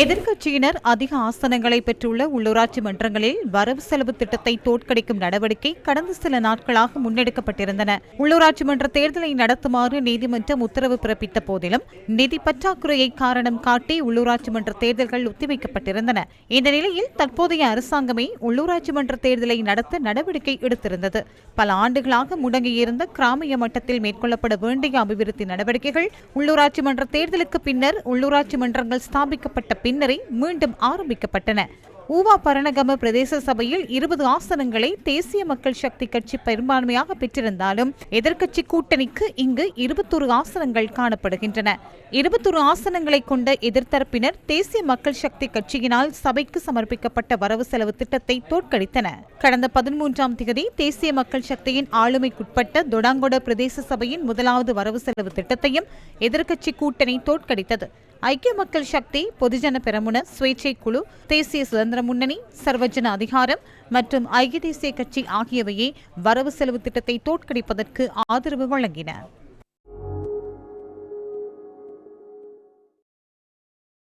எதிர்க்கட்சியினர் அதிக ஆசனங்களை பெற்றுள்ள உள்ளூராட்சி மன்றங்களில் வரவு செலவு திட்டத்தை தோற்கடிக்கும் நடவடிக்கை கடந்த சில நாட்களாக முன்னெடுக்கப்பட்டிருந்தன. உள்ளூராட்சி மன்ற தேர்தலை நடத்துமாறு நீதிமன்றம் உத்தரவு பிறப்பித்த போதிலும் நிதி பற்றாக்குறையை காரணம் காட்டி உள்ளூராட்சி மன்ற தேர்தல்கள் ஒத்திவைக்கப்பட்டிருந்தன. இந்த நிலையில் தற்போதைய அரசாங்கமே உள்ளூராட்சி மன்ற தேர்தலை நடத்த நடவடிக்கை எடுத்திருந்தது. பல ஆண்டுகளாக முடங்கியிருந்த கிராமிய மட்டத்தில் மேற்கொள்ளப்பட வேண்டிய அபிவிருத்தி நடவடிக்கைகள் உள்ளூராட்சி மன்ற தேர்தலுக்கு பின்னர் உள்ளூராட்சி மன்றங்கள் ஸ்தாபிக்கப்பட்ட பின்னரே மீண்டும் ஆரம்பிக்கப்பட்டன. ஊவா பரணகம பிரதேச சபையில் இருபது ஆசனங்களை தேசிய மக்கள் சக்தி கட்சி பெரும்பான்மையாக பெற்றிருந்தாலும் எதிர்க்கட்சி கூட்டணிக்கு இங்கு இருபத்தொரு ஆசனங்கள் காணப்படுகின்றன. இருபத்தொரு ஆசனங்களை கொண்ட எதிர்த்தரப்பினர் தேசிய மக்கள் சக்தி கட்சியினால் சபைக்கு சமர்ப்பிக்கப்பட்ட வரவு செலவு திட்டத்தை தோற்கடித்தன. கடந்த பதிமூன்றாம் தேதி தேசிய மக்கள் சக்தியின் ஆளுமைக்குட்பட்ட தொடாங்கொட பிரதேச சபையின் முதலாவது வரவு செலவு திட்டத்தையும் எதிர்க்கட்சி கூட்டணி தோற்கடித்தது. ஐக்கிய மக்கள் சக்தி பொதுஜன பெரமுன சுயேட்சை குழு தேசிய சுதந்திர முன்னணி சர்வஜன அதிகாரம் மற்றும் ஐக்கிய தேசிய கட்சி ஆகியவையே வரவு செலவு திட்டத்தை தோற்கடிப்பதற்கு ஆதரவு வழங்கின.